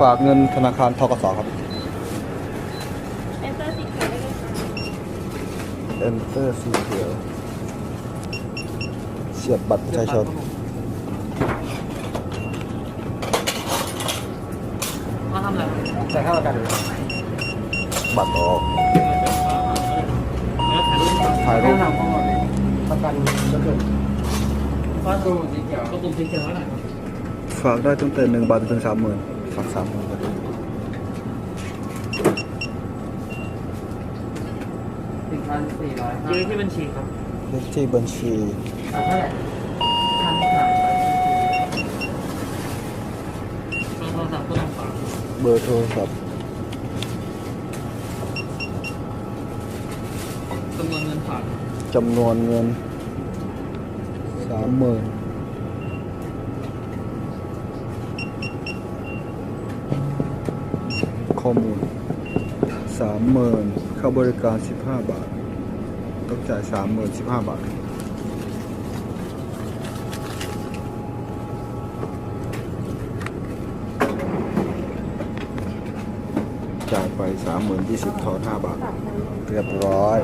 ฝากเงินธนาคารทกสครับเอนเตอร์สีเขียวได้เลยค่ะ Enter สีเขียวเสียบบัตรประชาชนมาทำอะไรแต่ข้าวประกันบัตรออกแล้วถ่ายรูปถ่ายรูให้ปทำข้อมูลประกันก็คือว่าตูสีเขียวก็ตุ่มสีเขียวเท่าไหร่ฝากได้ตั้งแต่หนึ่งบาทจนถึงสามหมื่น ฝากสามหมื่นหนึ่งพันสี่ร้อยห้ายืนที่บัญชีครับเลขที่บัญชีเท่าไหร่พันสามร้อยเบอร์โทรศัพท์ก็ต้องฝากเบอร์โทรศัพท์จำนวนเงินฝากจำนวนเงินสามหมื่น ข้อมูลสามหมื่นค่าบริการสิบห้าบาท ต้องจ่ายสามหมื่นสิบห้าบาท จ่ายไปสามหมื่นยี่สิบทอนห้าบาท เรียบร้อย